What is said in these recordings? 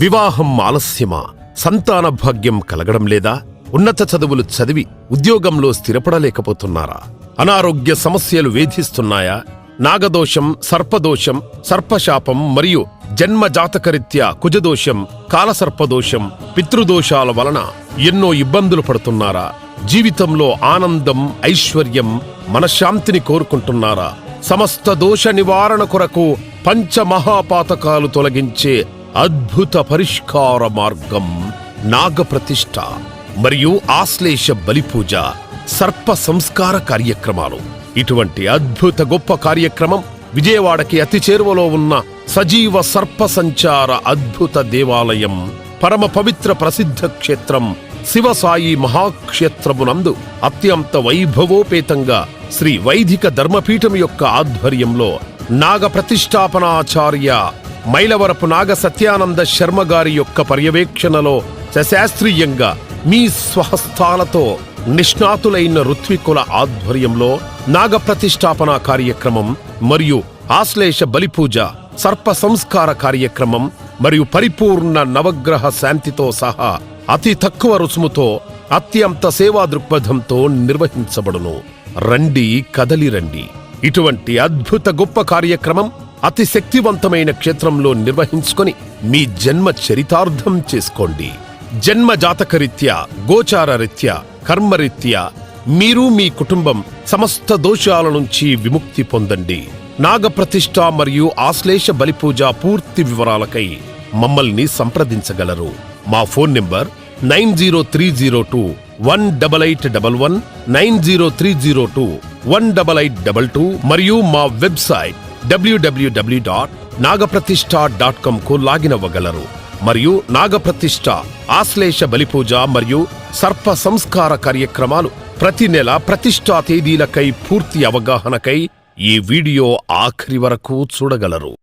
వివాహం ఆలస్యమా? సంతాన భాగ్యం కలగడం లేదా? ఉన్నత చదువులు చదివి ఉద్యోగంలో స్థిరపడలేకపోతున్నారా? అనారోగ్య సమస్యలు వేధిస్తున్నాయా? నాగదోషం సర్పదోషం సర్పశాపం మరియు జన్మజాతకరీత్యా కుజదోషం కాలసర్పదోషం పితృదోషాల వలన ఎన్నో ఇబ్బందులు పడుతున్నారా? జీవితంలో ఆనందం ఐశ్వర్యం మనశ్శాంతిని కోరుకుంటున్నారా? సమస్త దోష నివారణ కొరకు పంచమహాపాతకాలు తొలగించే అద్భుత పరిష్కార మార్గం నాగప్రతిష్ఠ మరియు ఆశ్లేష బలిపూజ సర్ప సంస్కార కార్యక్రమాలు. ఇటువంటి అద్భుత గొప్ప కార్యక్రమం విజయవాడకి అతి చేరువలో ఉన్న సజీవ సర్ప సంచార అద్భుత దేవాలయం పరమ పవిత్ర ప్రసిద్ధ క్షేత్రం శివసాయి మహాక్షేత్రమునందు అత్యంత వైభవోపేతంగా శ్రీ వైదిక ధర్మపీఠం యొక్క ఆధ్వర్యంలో నాగ ప్రతిష్టాపనాచార్య మైలవరపు నాగ సత్యానంద శర్మ గారి యొక్క పర్యవేక్షణలో సశాస్త్రీయంగా మీ స్వహస్థాలతో నిష్ణాతులైన ఋత్వికుల ఆధ్వర్యంలో నాగ ప్రతిష్టాపన కార్యక్రమం మరియు ఆశ్లేష బలిపూజ సర్ప సంస్కార కార్యక్రమం మరియు పరిపూర్ణ నవగ్రహ శాంతితో సహా అతి తక్కువ రుసుముతో అత్యంత సేవా దృక్పథంతో నిర్వహించబడును. రండి కదలి రండి. ఇటువంటి అద్భుత గొప్ప కార్యక్రమం అతి శక్తివంతమైన క్షేత్రంలో నిర్వహించుకొని మీ జన్మ చరితార్థం చేసుకోండి. జన్మ జాతకరీత్యా గోచార రీత్యా కర్మరీత్యా మీరు మీ కుటుంబం సమస్త దోషాల నుంచి విముక్తి పొందండి. నాగప్రతిష్ఠ మరియు ఆశ్లేష బలిపూజ పూర్తి వివరాలకై మమ్మల్ని సంప్రదించగలరు. మా phone number nine zero three zero two one double eight double one nine zero three zero two one double eight double two మరియు మా website W W W dot Nagaprathishta dot కామ్కు login అవ్వగలరు. మరియు నాగప్రతిష్ఠ ఆశ్లేష బలిపూజ మరియు సర్ప సంస్కార కార్యక్రమాలు ప్రతి నెల ప్రతిష్ఠా తేదీలకై పూర్తి అవగాహనకై ఈ వీడియో ఆఖరి వరకు చూడగలరు.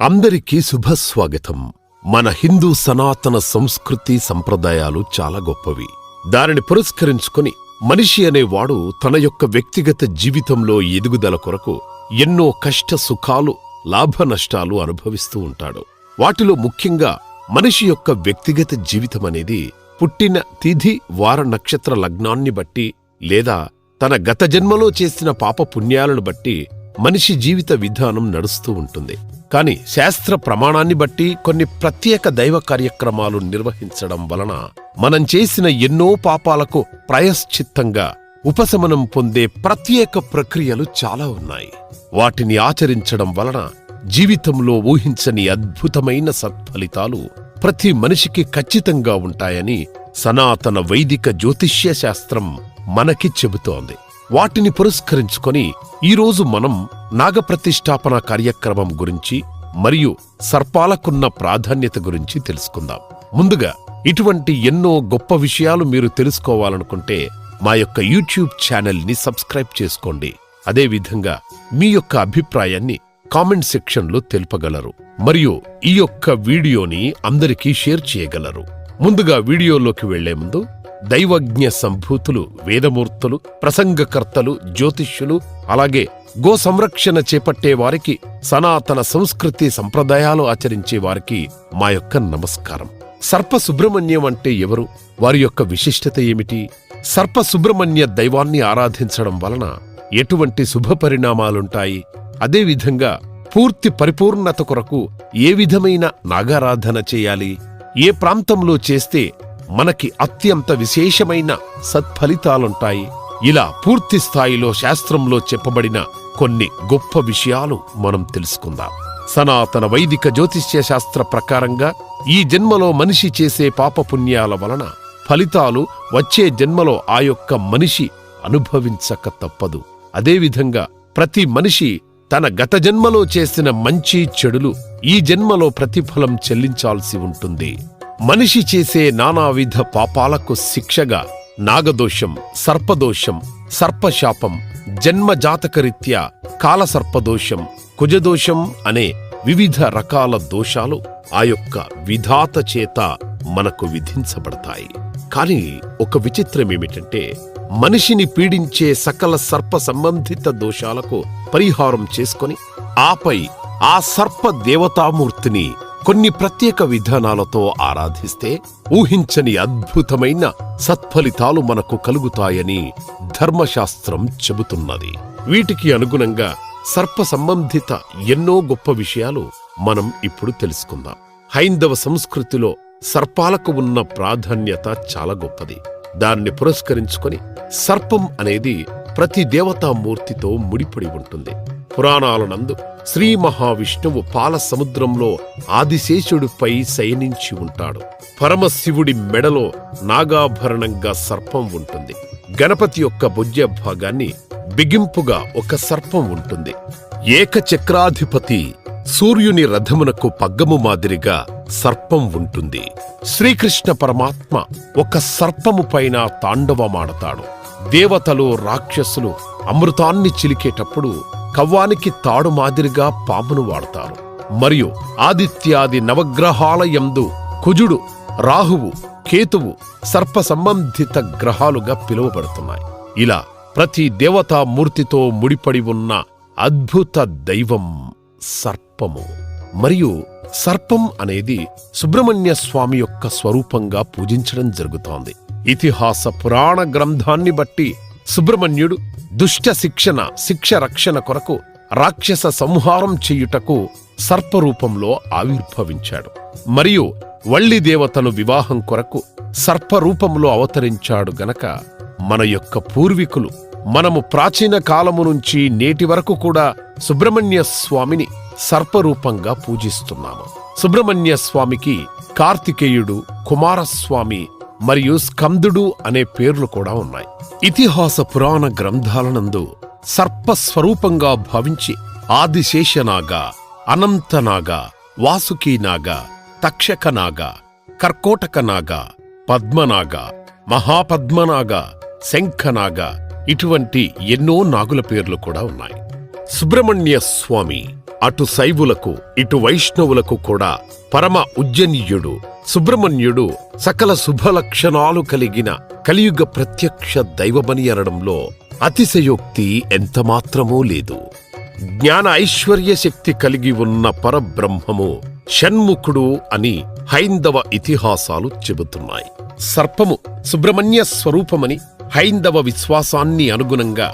అందరికీ శుభస్వాగతం. మన హిందూ సనాతన సంస్కృతి సంప్రదాయాలు చాలా గొప్పవి. దానిని పురస్కరించుకుని మనిషి అనేవాడు తన యొక్క వ్యక్తిగత జీవితంలో ఎదుగుదల కొరకు ఎన్నో కష్ట సుఖాలు లాభ నష్టాలు అనుభవిస్తూ ఉంటాడు. వాటిలో ముఖ్యంగా మనిషి యొక్క వ్యక్తిగత జీవితం అనేది పుట్టిన తిథి వార నక్షత్ర లగ్నాన్ని బట్టి లేదా తన గత జన్మలో చేసిన పాప పుణ్యాలను బట్టి మనిషి జీవిత విధానం నడుస్తూ ఉంటుంది. కాని శాస్త్ర ప్రమాణాన్ని బట్టి కొన్ని ప్రత్యేక దైవ కార్యక్రమాలు నిర్వహించడం వలన మనం చేసిన ఎన్నో పాపాలకు ప్రాయశ్చిత్తంగా ఉపశమనం పొందే ప్రత్యేక ప్రక్రియలు చాలా ఉన్నాయి. వాటిని ఆచరించడం వలన జీవితంలో ఊహించని అద్భుతమైన సత్ఫలితాలు ప్రతి మనిషికి ఖచ్చితంగా ఉంటాయని సనాతన వైదిక జ్యోతిష్య శాస్త్రం మనకి చెబుతోంది. వాటిని పురస్కరించుకొని ఈరోజు మనం నాగప్రతిష్టాపన కార్యక్రమం గురించి మరియు సర్పాలకున్న ప్రాధాన్యత గురించి తెలుసుకుందాం. ముందుగా ఇటువంటి ఎన్నో గొప్ప విషయాలు మీరు తెలుసుకోవాలనుకుంటే మా యొక్క యూట్యూబ్ ఛానల్ని సబ్స్క్రైబ్ చేసుకోండి. అదేవిధంగా మీ యొక్క అభిప్రాయాన్ని కామెంట్ సెక్షన్లో తెలుపగలరు మరియు ఈ యొక్క వీడియోని అందరికీ షేర్ చేయగలరు. ముందుగా వీడియోలోకి వెళ్ళే ముందు దైవజ్ఞ సంభూతులు వేదమూర్తులు ప్రసంగకర్తలు జ్యోతిష్యులు అలాగే గో సంరక్షణ చేపట్టేవారికి సనాతన సంస్కృతి సంప్రదాయాలు ఆచరించేవారికి మా యొక్క నమస్కారం. సర్ప సుబ్రహ్మణ్యం అంటే ఎవరు? వారి యొక్క విశిష్టత ఏమిటి? సర్ప సుబ్రహ్మణ్య దైవాన్ని ఆరాధించడం వలన ఎటువంటి శుభ పరిణామాలుంటాయి? అదేవిధంగా పూర్తి పరిపూర్ణత కొరకు ఏ విధమైన నాగారాధన చేయాలి? ఏ ప్రాంతంలో చేస్తే మనకి అత్యంత విశేషమైన సత్ఫలితాలుంటాయి. ఇలా పూర్తి స్థాయిలో శాస్త్రంలో చెప్పబడిన కొన్ని గొప్ప విషయాలు మనం తెలుసుకుందాం. సనాతన వైదిక జ్యోతిష్య శాస్త్ర ప్రకారంగా ఈ జన్మలో మనిషి చేసే పాపపుణ్యాల వలన ఫలితాలు వచ్చే జన్మలో ఆ యొక్క మనిషి అనుభవించక తప్పదు. అదేవిధంగా ప్రతి మనిషి తన గత జన్మలో చేసిన మంచి చెడులు ఈ జన్మలో ప్రతిఫలం చెల్లించాల్సి ఉంటుంది. మనిషి చేసే నానావిధ పాపాలకు శిక్షగా నాగదోషం సర్పదోషం సర్పశాపం జన్మజాతకరీత్యా కాలసర్పదోషం కుజదోషం అనే వివిధ రకాల దోషాలు ఆ యొక్క విధాత చేత మనకు విధించబడతాయి. కాని ఒక విచిత్రమేమిటంటే మనిషిని పీడించే సకల సర్ప సంబంధిత దోషాలకు పరిహారం చేసుకొని ఆపై ఆ సర్ప దేవతామూర్తిని కొన్ని ప్రత్యేక విధానాలతో ఆరాధిస్తే ఊహించని అద్భుతమైన సత్ఫలితాలు మనకు కలుగుతాయని ధర్మశాస్త్రం చెబుతున్నది. వీటికి అనుగుణంగా సర్ప సంబంధిత ఎన్నో గొప్ప విషయాలు మనం ఇప్పుడు తెలుసుకుందాం. హైందవ సంస్కృతిలో సర్పాలకు ఉన్న ప్రాధాన్యత చాలా గొప్పది. దాన్ని పురస్కరించుకొని సర్పం అనేది ప్రతి దేవతామూర్తితో ముడిపడి ఉంటుంది. పురాణాలనందు శ్రీ మహావిష్ణువు పాల సముద్రంలో ఆదిశేషుడిపై శయనించి ఉంటాడు. పరమశివుడి మెడలో నాగాభరణంగా సర్పం ఉంటుంది. గణపతి యొక్క భుజ భాగాన్ని బిగింపుగా ఒక సర్పం ఉంటుంది. ఏకచక్రాధిపతి సూర్యుని రథమునకు పగ్గము మాదిరిగా సర్పం ఉంటుంది. శ్రీకృష్ణ పరమాత్మ ఒక సర్పము పైన తాండవమాడతాడు. దేవతలు రాక్షసులు అమృతాన్ని చిలికేటప్పుడు కవ్వానికి తాడు మాదిరిగా పామును వాడతారు. మరియు ఆదిత్యాది నవగ్రహాల యందు కుజుడు రాహువు కేతువు సర్ప సంబంధిత గ్రహాలుగా పిలువబడుతున్నాయి. ఇలా ప్రతి దేవతా మూర్తితో ముడిపడి ఉన్న అద్భుత దైవం సర్పము. మరియు సర్పం అనేది సుబ్రహ్మణ్య స్వామి యొక్క స్వరూపంగా పూజించడం జరుగుతోంది. ఇతిహాస పురాణ గ్రంథాన్ని బట్టి సుబ్రహ్మణ్యుడు దుష్ట శిక్షణ శిక్ష రక్షణ కొరకు రాక్షస సంహారం చేయుటకు సర్పరూపంలో ఆవిర్భవించాడు. మరియు వల్లి దేవతను వివాహం కొరకు సర్పరూపంలో అవతరించాడు గనక మన యొక్క పూర్వీకులు మనము ప్రాచీన కాలము నుంచి నేటి వరకు కూడా సుబ్రహ్మణ్య స్వామిని సర్పరూపంగా పూజిస్తున్నాము. సుబ్రహ్మణ్య స్వామికి కార్తికేయుడు కుమారస్వామి మరియు స్కందుడు అనే పేర్లు కూడా ఉన్నాయి. ఇతిహాస పురాణ గ్రంథాలనందు సర్ప స్వరూపంగా భావించి ఆదిశేషనాగా అనంతనాగ వాసుకీనాగ తక్షకనాగ కర్కోటకనాగ పద్మనాగ మహాపద్మనాగ శంఖనాగా ఇటువంటి ఎన్నో నాగుల పేర్లు కూడా ఉన్నాయి. సుబ్రహ్మణ్య స్వామి అటు శైవులకు ఇటు వైష్ణవులకు కూడా పరమ ఉజ్జనీయుడు సుబ్రహ్మణ్యుడు సకల శుభలక్షణాలు కలిగిన కలియుగ ప్రత్యక్ష దైవమని అనడంలో అతిశయోక్తి ఎంతమాత్రమూ లేదు. జ్ఞాన ఐశ్వర్య శక్తి కలిగి ఉన్న పరబ్రహ్మము షణ్ముఖుడు అని హైందవ ఇతిహాసాలు చెబుతున్నాయి. సర్పము సుబ్రహ్మణ్య స్వరూపమని హైందవ విశ్వాసాన్ని అనుగుణంగా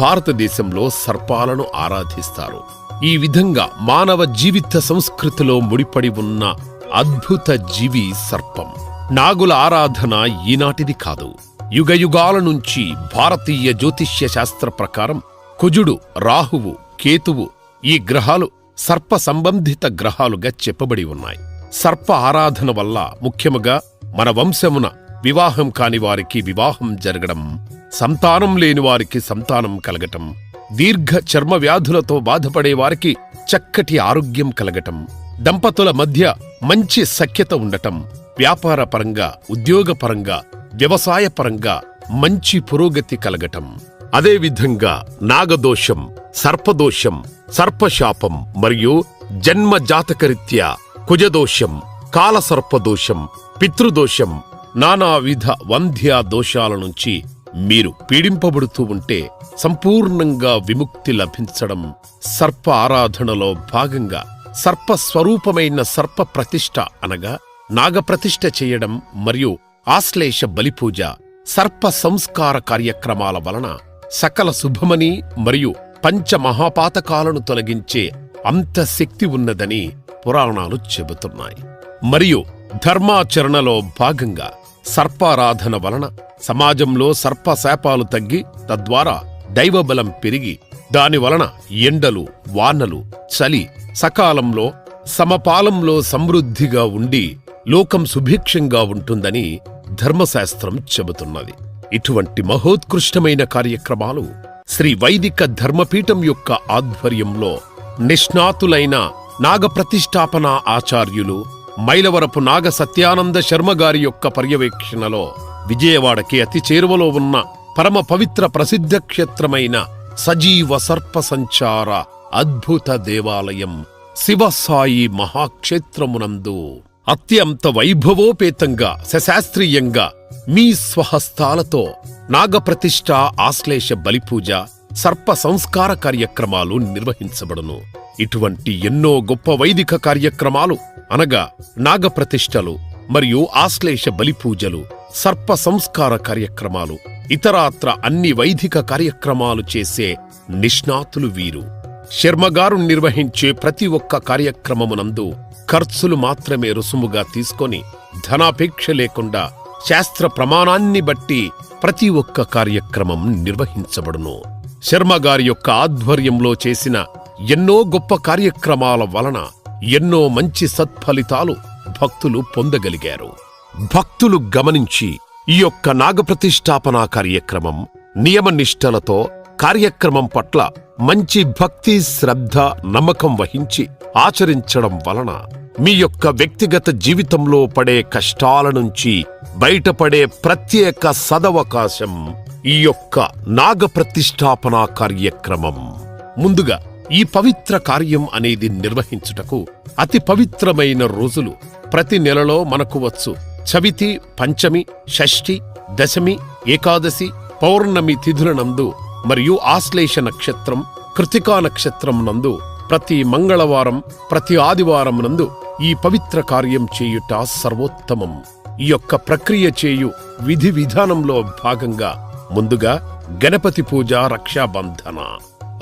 భారతదేశంలో సర్పాలను ఆరాధిస్తారు. ఈ విధంగా మానవ జీవిత సంస్కృతిలో ముడిపడి ఉన్న అద్భుత జీవి సర్పం. నాగుల ఆరాధన ఈనాటిది కాదు. యుగయుగాల నుంచి భారతీయ జ్యోతిష్య శాస్త్ర ప్రకారం కుజుడు రాహువు కేతువు ఈ గ్రహాలు సర్ప సంబంధిత గ్రహాలుగా చెప్పబడి ఉన్నాయి. సర్ప ఆరాధన వల్ల ముఖ్యముగా మన వంశమున వివాహం కాని వారికి వివాహం జరగడం సంతానం లేని వారికి సంతానం కలగటం దీర్ఘ చర్మ వ్యాధులతో బాధపడే వారికి చక్కటి ఆరోగ్యం కలగటం దంపతుల మధ్య మంచి సఖ్యత ఉండటం వ్యాపార పరంగా ఉద్యోగపరంగా వ్యవసాయపరంగా మంచి పురోగతి కలగటం. అదేవిధంగా నాగదోషం సర్పదోషం సర్పశాపం మరియు జన్మ జాతకరీత్యా కుజదోషం కాలసర్పదోషం పితృదోషం నానావిధ వంధ్యా దోషాల నుంచి మీరు పీడింపబడుతూ ఉంటే సంపూర్ణంగా విముక్తి లభించడం సర్ప ఆరాధనలో భాగంగా సర్ప స్వరూపమైన సర్ప ప్రతిష్ట అనగా నాగప్రతిష్ఠ చేయడం మరియు ఆశ్లేష బలిపూజ సర్ప సంస్కార కార్యక్రమాల వలన సకల శుభమని మరియు పంచమహాపాతకాలను తొలగించే అంత శక్తి ఉన్నదని పురాణాలు చెబుతున్నాయి. మరియు ధర్మాచరణలో భాగంగా సర్పారాధన వలన సమాజంలో సర్పశాపాలు తగ్గి తద్వారా దైవబలం పెరిగి దాని వలన ఎండలు వానలు చలి సకాలంలో సమపాలంలో సమృద్ధిగా ఉండి లోకం సుభిక్షంగా ఉంటుందని ధర్మశాస్త్రం చెబుతున్నది. ఇటువంటి మహోత్కృష్టమైన కార్యక్రమాలు శ్రీ వైదిక ధర్మపీఠం యొక్క ఆధ్వర్యంలో నిష్ణాతులైన నాగప్రతిష్టాపన ఆచార్యులు మైలవరపు నాగ సత్యానంద శర్మ గారి యొక్క పర్యవేక్షణలో విజయవాడకి అతి చేరువలో ఉన్న పరమ పవిత్ర ప్రసిద్ధ క్షేత్రమైన సజీవ సర్ప సంచార అద్భుత దేవాలయం శివసాయి మహాక్షేత్రమునందు అత్యంత వైభవోపేతంగా శశాస్త్రీయంగా మీ స్వహస్తాలతో నాగప్రతిష్ఠ ఆశ్లేష బలిపూజ సర్ప సంస్కార కార్యక్రమాలు నిర్వహించబడును. ఇటువంటి ఎన్నో గొప్ప వైదిక కార్యక్రమాలు అనగా నాగప్రతిష్టలు మరియు ఆశ్లేష బలిపూజలు సర్ప సంస్కార కార్యక్రమాలు ఇతరాత్ర అన్ని వైదిక కార్యక్రమాలు చేసే నిష్ణాతులు వీరు. శర్మగారు నిర్వహించే ప్రతి ఒక్క కార్యక్రమమునందు ఖర్చులు మాత్రమే రుసుముగా తీసుకొని ధనాపేక్ష లేకుండా శాస్త్ర ప్రమాణాన్ని బట్టి ప్రతి ఒక్క కార్యక్రమం నిర్వహించబడును. శర్మగారి యొక్క ఆధ్వర్యంలో చేసిన ఎన్నో గొప్ప కార్యక్రమాల వలన ఎన్నో మంచి సత్ఫలితాలు భక్తులు పొందగలిగారు. భక్తులు గమనించి ఈ యొక్క నాగప్రతిష్ఠాపన కార్యక్రమం నియమనిష్టలతో కార్యక్రమం పట్ల మంచి భక్తి శ్రద్ధ నమ్మకం వహించి ఆచరించడం వలన మీ యొక్క వ్యక్తిగత జీవితంలో పడే కష్టాల నుంచి బయటపడే ప్రత్యేక సదవకాశం ఈ యొక్క నాగప్రతిష్ఠాపన కార్యక్రమం. ముందుగా ఈ పవిత్ర కార్యం అనేది నిర్వహించుటకు అతి పవిత్రమైన రోజులు ప్రతి నెలలో మనకు వచ్చు చవితి పంచమి షష్ఠి దశమి ఏకాదశి పౌర్ణమి తిథులనందు మరియు ఆశ్లేష నక్షత్రం కృతికా నక్షత్రం నందు ప్రతి మంగళవారం ప్రతి ఆదివారం నందు ఈ పవిత్ర కార్యం చేయుట సర్వోత్తమం. ఈ యొక్క ప్రక్రియ చేయు విధి విధానంలో భాగంగా ముందుగా గణపతి పూజ రక్షాబంధన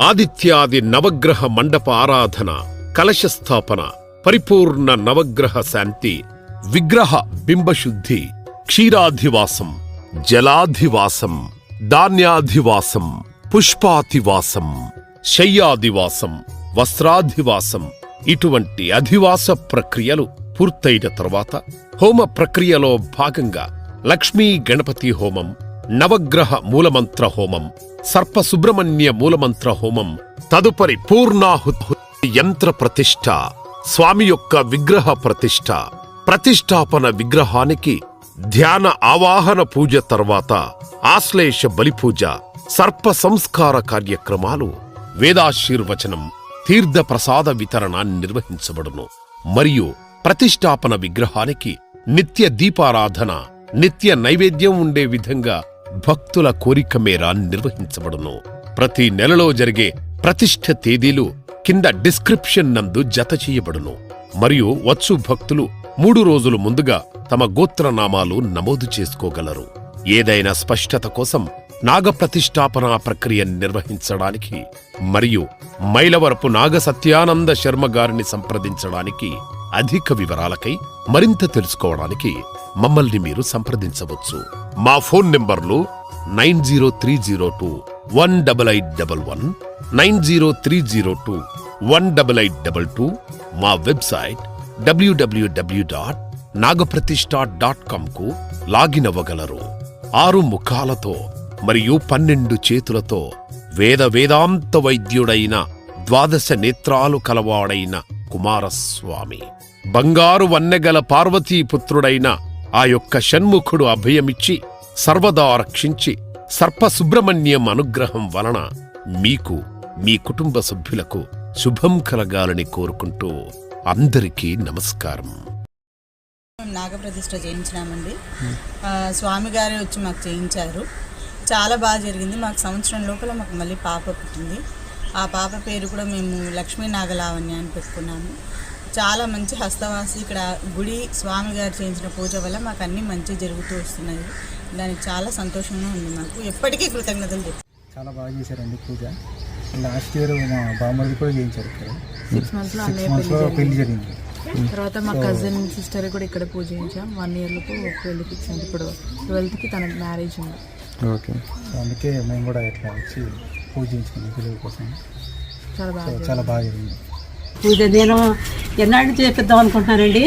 ఆదిత్యాది నవగ్రహ మండప ఆరాధన కలశ స్థాపన పరిపూర్ణ నవగ్రహ శాంతి విగ్రహ బింబశుద్ధి క్షీరాధివాసం జలాధివాసం ధాన్యాధివాసం పుష్పాధివాసం శయ్యాధివాసం వస్త్రాధివాసం ఇటువంటి అధివాస ప్రక్రియలు పూర్తయిన తర్వాత హోమ ప్రక్రియలో భాగంగా లక్ష్మీ గణపతి హోమం నవగ్రహ మూలమంత్ర హోమం సర్ప సుబ్రహ్మణ్య మూలమంత్ర హోమం తదుపరి పూర్ణాహుతి యంత్ర ప్రతిష్ఠ స్వామి యొక్క విగ్రహ ప్రతిష్ట. ప్రతిష్టాపన విగ్రహానికి ధ్యాన ఆవాహన పూజ తర్వాత ఆశ్లేష బలిపూజ సర్ప సంస్కార కార్యక్రమాలు వేదాశీర్వచనం తీర్థ ప్రసాద వితరణ నిర్వహించబడును. మరియు ప్రతిష్టాపన విగ్రహానికి నిత్య దీపారాధన నిత్య నైవేద్యం ఉండే విధంగా భక్తుల కోరిక మేర నిర్వహించబడును. ప్రతి నెలలో జరిగే ప్రతిష్ఠ తేదీలు కింద డిస్క్రిప్షన్ నందు జత చేయబడును. మరియు వచ్చు భక్తులు మూడు రోజులు ముందుగా తమ గోత్రనామాలు నమోదు చేసుకోగలరు. ఏదైనా స్పష్టత కోసం నాగప్రతిష్ఠాపన ప్రక్రియ నిర్వహించడానికి మరియు మైలవరపు నాగ సత్యానంద శర్మ గారిని సంప్రదించడానికి అధిక వివరాలకై మరింత తెలుసుకోవడానికి మమ్మల్ని మీరు సంప్రదించవచ్చు. మా ఫోన్ నెంబర్లు nine zero three zero two one double eight double one nine zero three zero two one double eight double two మా website W W W dot Nagaprathishta dot కామ్కు login అవ్వగలరు. ఆరు ముఖాలతో మరియు పన్నెండు చేతులతో వేద వేదాంత వైద్యుడైన ద్వాదశ నేత్రాలు కలవాడైన కుమారస్వామి బంగారు వన్నెగల పార్వతీపుత్రుడైన ఆ యొక్క షణ్ముఖుడు అభయమిచ్చి సర్వదా రక్షించి సర్పసుబ్రహ్మణ్యం అనుగ్రహం వలన మీకు మీ కుటుంబ సభ్యులకు శుభం కలగాలని కోరుకుంటూ అందరికీ నమస్కారం. నాగప్రతిష్ఠ చేయించినామండి. ఆ, స్వామి గారే వచ్చి మాకు చేయించారు. చాలా బాగా జరిగింది. మాకు సంవత్సరం లోపల మాకు మళ్ళీ పాప పుట్టింది. ఆ పాప పేరు కూడా మేము లక్ష్మీ నాగలావణ్య అని పెట్టుకున్నాము. చాలా మంచి హస్తవాసి ఇక్కడ గుడి స్వామి గారు చేయించిన పూజ వల్ల మాకు అన్నీ మంచి జరుగుతూ వస్తున్నాయి. దానికి చాలా సంతోషంగా ఉంది మాకు. ఎప్పటికీ కృతజ్ఞతలు చాలా బాగా చేశారండి పూజ. లాస్ట్ ఇయర్ మా బామ్మది కూడా చేయించారు ఇక్కడ. సిక్స్ మంత్స్లో సిక్స్ మంత్స్లో పెళ్ళి జరిగింది. తర్వాత మా కజిన్ సిస్టర్ కూడా ఇక్కడ పూజ చేయించాం. వన్ ఇయర్లకు పెళ్ళి ఫిక్స్ అయింది. ఇప్పుడు ట్వెల్త్కి తనకి మ్యారేజ్ ఉంది. ఓకే అందుకే మేము కూడా ఇట్లా వచ్చి పూజ చేయించుకున్నాం పిల్లల కోసం. చాలా బాగా చాలా బాగా జరిగింది. పూజ నేను ఎన్నాళ్ళు చేపిద్దాం అనుకుంటున్నానండి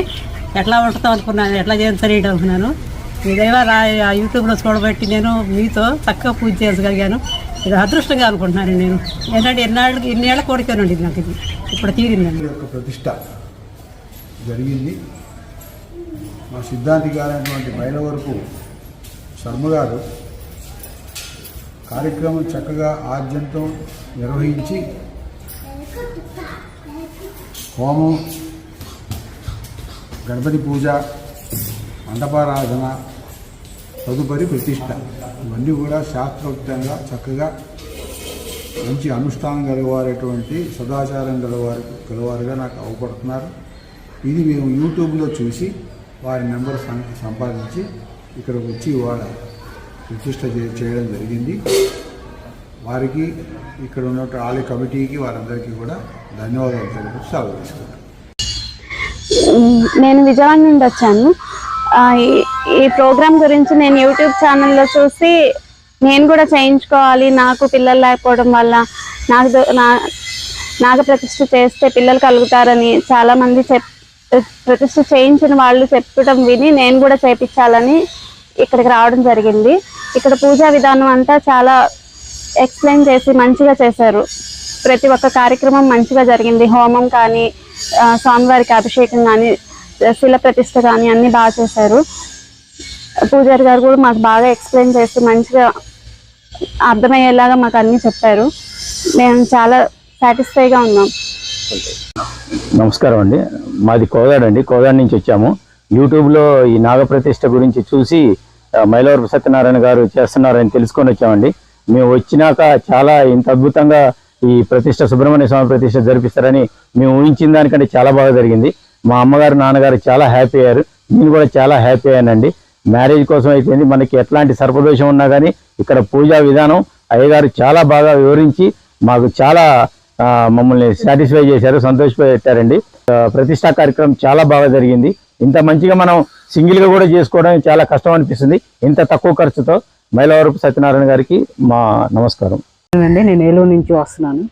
ఎట్లా ఉంటుందో అనుకున్నాను. ఎట్లా చేస్తారేంటి అనుకున్నాను. మీ దైవ యూట్యూబ్లో చూడబట్టి నేను మీతో చక్కగా పూజ చేయగలిగాను ఇది అదృష్టంగా అనుకుంటున్నాను నేను. ఏంటంటే ఎన్నాళ్ళకి ఇన్నేళ్ళ కోరికనండి నాకు ఇది. ఇప్పుడు తీరిందండి యొక్క ప్రతిష్ట జరిగింది. మా సిద్ధాంతి గారైనటువంటి మైలవరపు శర్మ గారు కార్యక్రమం చక్కగా ఆద్యంతం నిర్వహించి హోమం గణపతి పూజ మండపారాధన తదుపరి ప్రతిష్ట. ఇవన్నీ కూడా శాస్త్రోక్తంగా చక్కగా మంచి అనుష్ఠానం గలవారేటువంటి సదాచారం గలవారు గలవారుగా నాకు అవపడుతున్నారు. ఇది మేము యూట్యూబ్లో చూసి వారి నెంబర్ సం- సంపాదించి ఇక్కడికి వచ్చి వాళ్ళ ప్రతిష్ట చేయడం జరిగింది. వారికి ఇక్కడ ఉన్న ఆలయ కమిటీకి వారందరికీ కూడా ధన్యవాదాలు తెలుపు సెలవు తీసుకుంటాం నేను విజయవాడ నుండి వచ్చాను. ఈ- ఈ ప్రోగ్రామ్ గురించి నేను యూట్యూబ్ ఛానల్లో చూసి నేను కూడా చేయించుకోవాలి నాకు పిల్లలు లేకపోవడం వల్ల నాకు నా నాగ ప్రతిష్ఠ చేస్తే పిల్లలు కలుగుతారని చాలామంది చెప్ ప్రతిష్ఠ చేయించిన వాళ్ళు చెప్పడం విని నేను కూడా చేయించాలని ఇక్కడికి రావడం జరిగింది. ఇక్కడ పూజా విధానం అంతా చాలా ఎక్స్ప్లెయిన్ చేసి మంచిగా చేశారు. ప్రతి ఒక్క కార్యక్రమం మంచిగా జరిగింది. హోమం కానీ స్వామివారికి అభిషేకం కానీ శిల ప్రతిష్ట కానీ అన్ని బాగా చేశారు. పూజారి గారు కూడా మాకు బాగా ఎక్స్ప్లెయిన్ చేసి మంచిగా అర్థమయ్యేలాగా మాకు అన్ని చెప్పారు. మేము చాలా సాటిస్ఫైగా ఉన్నాం. నమస్కారం అండి. మాది కోదాడు అండి. కోదాడు నుంచి వచ్చాము. యూట్యూబ్లో ఈ నాగప్రతిష్ఠ గురించి చూసి మైలవరపు సత్యనారాయణ గారు చేస్తున్నారని తెలుసుకొని వచ్చామండి. మేము వచ్చినాక చాలా ఇంత అద్భుతంగా ఈ ప్రతిష్ట సుబ్రహ్మణ్య స్వామి ప్రతిష్ట జరిపిస్తారని మేము ఊహించిన దానికంటే చాలా బాగా జరిగింది. మా అమ్మగారు నాన్నగారు చాలా హ్యాపీ అయ్యారు. నేను కూడా చాలా హ్యాపీ అయ్యానండి. మ్యారేజ్ కోసం అయితేంది మనకి ఎట్లాంటి సర్పదోషం ఉన్నా కానీ ఇక్కడ పూజా విధానం అయ్యగారు చాలా బాగా వివరించి మాకు చాలా మమ్మల్ని సాటిస్ఫై చేశారు సంతోషపెట్టారండి. ప్రతిష్టా కార్యక్రమం చాలా బాగా జరిగింది. ఇంత మంచిగా మనం సింగిల్గా కూడా చేసుకోవడం చాలా కష్టం అనిపిస్తుంది. ఇంత తక్కువ ఖర్చుతో మైలవరపు సత్యనారాయణ గారికి మా నమస్కారం. అండి నేను ఏలూరు నుంచి వస్తున్నాను.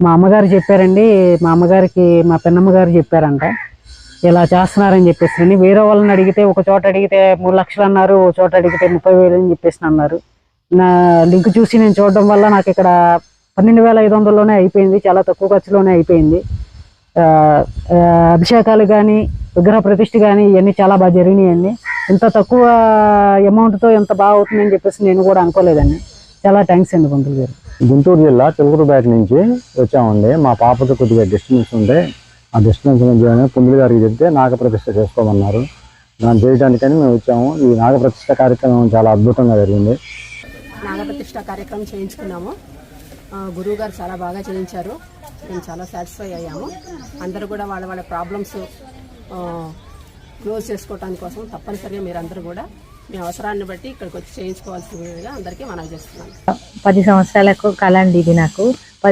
మా అమ్మగారు చెప్పారండి మా అమ్మగారికి మా పెన్నమ్మ గారు చెప్పారంట. ఇలా చేస్తున్నారని చెప్పేసి వేరే వాళ్ళని అడిగితే ఒక చోట అడిగితే మూడు లక్షలు అన్నారు ఒక చోట అడిగితే ముప్పై వేలు అని చెప్పేసి అన్నారు. నా లింక్ చూసి నేను చూడడం వల్ల నాకు ఇక్కడ పన్నెండు వేల ఐదు వందల్లోనే అయిపోయింది చాలా తక్కువ ఖర్చులోనే అయిపోయింది. అభిషేకాలు కానీ విగ్రహ ప్రతిష్ఠ కానీ ఇవన్నీ చాలా బాగా జరిగినాయండి. ఇంత తక్కువ అమౌంట్తో ఎంత బాగా అవుతుందని చెప్పేసి నేను కూడా అనుకోలేదండి. చాలా థ్యాంక్స్ అండి పంతులు గారు. గుంటూరు జిల్లా చిలుకూరుపేట నుంచి వచ్చామండి. మా పాపతో కొద్దిగా డిస్టెన్స్ ఉంటే ఆ డిస్టెన్స్ నుంచి పుందులు గారికి చెప్తే నాగప్రతిష్ఠ చేసుకోమన్నారు. దాన్ని చేయడానికని మేము వచ్చాము. ఈ నాగప్రతిష్ఠ కార్యక్రమం చాలా అద్భుతంగా జరిగింది. నాగప్రతిష్ఠ కార్యక్రమం చేయించుకున్నాము. గురువు గారు చాలా బాగా చేయించారు. మేము చాలా సాటిస్ఫై అయ్యాము. అందరూ కూడా వాళ్ళ వాళ్ళ ప్రాబ్లమ్స్ క్లోజ్ చేసుకోవడానికి కోసం తప్పనిసరిగా మీరందరూ కూడా మీ అవసరాన్ని బట్టి ఇక్కడికి వచ్చి చేయించుకోవాల్సిందిగా అందరికీ మనవి చేస్తున్నాను పది సంవత్సరాలకు కళ అండి ఇది నాకు.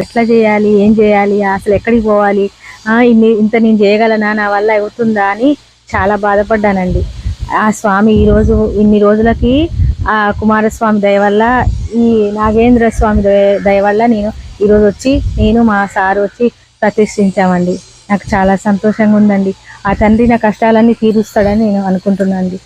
ఎట్లా చేయాలి? ఏం చేయాలి? అసలు ఎక్కడికి పోవాలి? ఇన్ని ఇంత నేను చేయగలనా? నా వల్ల అవుతుందా అని చాలా బాధపడ్డానండి. ఆ స్వామి ఈరోజు ఇన్ని రోజులకి ఆ కుమారస్వామి దయ వల్ల ఈ నాగేంద్ర స్వామి దయ- దయ వల్ల నేను ఈరోజు వచ్చి నేను మా సార్ వచ్చి ప్రతిష్ఠించామండి. నాకు చాలా సంతోషంగా ఉందండి. ఆ తండ్రి నా కష్టాలన్నీ తీరుస్తాడని నేను అనుకుంటున్నాను అండి